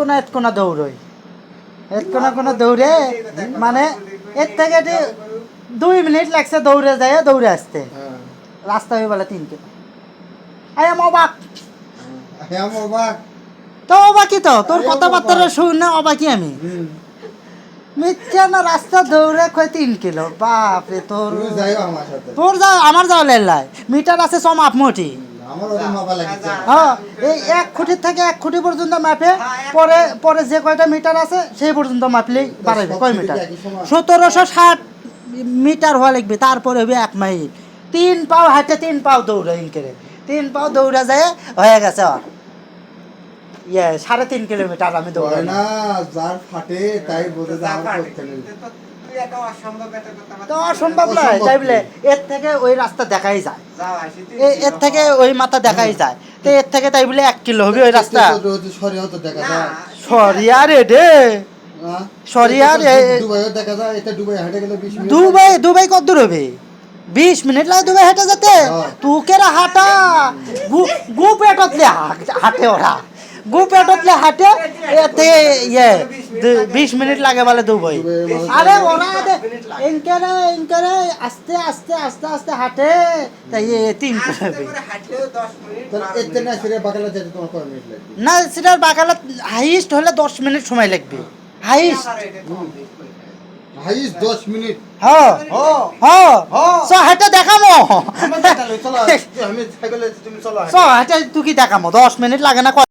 কোনা এত কোনা দৌড়ই। এত কোনা কোনা দৌড়ে মানে এর থেকে দুই মিনিট লাগছে দৌড়ে যায় দৌড়ে আসতে। হ্যাঁ। রাস্তা হয়ে বলে তিন কিলো আই এম অবাক হ্যাঁ অবাক তো অবাকি তো তোর কথাবার্তা শুনে অবাকি আমি। মিথ্যা না রাস্তা দৌড়ে কয় তিন কিলো। বাপরে তোর তোর যা আমার যাও লেলাই মিটার আছে সম আপমোটি হ্যাঁ এই এক খুঁটির থেকে এক খুঁটি পর্যন্ত মাপে পরে পরে যে কয়টা মিটার আছে সেই পর্যন্ত মাপলেই বাড়াইবে কয় মিটার? সতেরোশো ষাট মিটার হওয়া লাগবে তারপরে হবে এক মাইল। তিন পাও হাঁটে তিন পাও দৌড়ে ইনকেরে তিন পাও দৌড়ে যায় হয়ে গেছে আর ইয়ে সাড়ে তিন কিলোমিটার আমি দৌড়াই না যার ফাটে তাই বোঝে যে করতে নেই। তো অসম্ভব নয় তাই বলে এর থেকে ওই রাস্তা দেখাই যায়। এর থেকে ওই মাথা দেখাই যায়। তো এর থেকে তাই বলে এক কিলো হবে ওই রাস্তা। সরিয়া রে রে? সরিয়া রে। তো দুবাইও দেখা যায় এটা দুবাই হেঁটে বিশ মিনিট দুবাই দুবাই কত দূর হবে? বিশ মিনিট লাগে দুবাই হেঁটে যেতে। তুকেরা হাঁটা। গু- হা- হাঁটে ওরা। হাঁটে এতে ইয়ে বিশ মিনিট লাগে বলে দুবাই। আরে ওরা ইনকারে ইনকারে আস্তে আস্তে আস্তে আস্তে হাঁটে তাই এ তিন হবে তাহলে এতে না সেরে বাকালা যেতে তোমার কয় মিনিট লাগবে? না সেটার বাকালা হাইস্ট হলে দশ মিনিট সময় লাগবে। হাইস্ট হাইস দশ মিনিট। হ্যাঁ হ্যাঁ সো হাঁটে দেখামো। চলো আমি সাইকেলে তুমি চলো সো হাঁটে তুই কি দেখামো? দশ মিনিট লাগে না